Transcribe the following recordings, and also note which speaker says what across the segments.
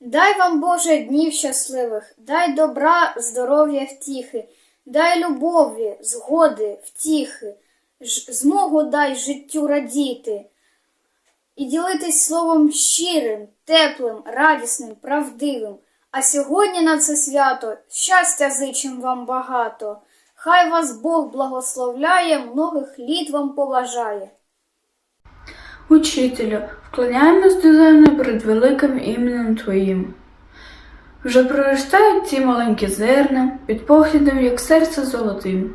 Speaker 1: Дай вам, Боже, днів щасливих, дай добра, здоров'я, втіхи, дай любові, згоди, втіхи, ж- змогу дай життю радіти і ділитись словом щирим, теплим, радісним, правдивим. А сьогодні на це свято щастя зичим вам багато. Хай вас Бог благословляє, многих літ вам побажає.
Speaker 2: Учителю, вклоняємось до землі перед великим іменем Твоїм. Вже проростають ті маленькі зерна під поглядом, як серце золотим.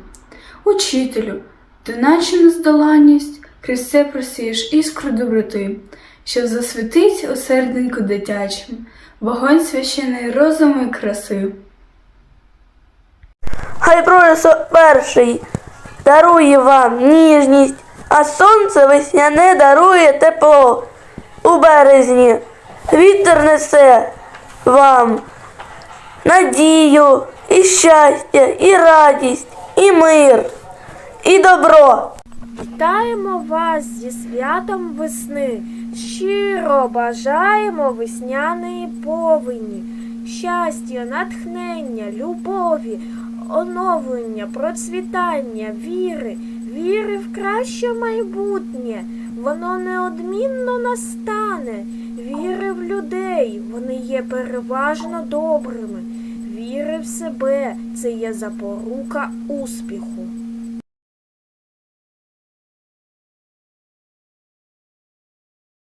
Speaker 2: Учителю, ти наче нездоланність, крізь це просієш іскру доброти, що засвітить у серденьку дитячим, вогонь священий розуму і краси.
Speaker 3: Хай проросо перший дарує вам ніжність, а сонце весняне дарує тепло у березні. Вітер несе вам надію, і щастя, і радість, і мир, і добро.
Speaker 4: Вітаємо вас зі святом весни. Щиро бажаємо весняної повені, щастя, натхнення, любові, оновлення, процвітання, віри, віри в краще майбутнє. Воно неодмінно настане. Віри в людей, вони є переважно добрими. Віри в себе це є запорука успіху.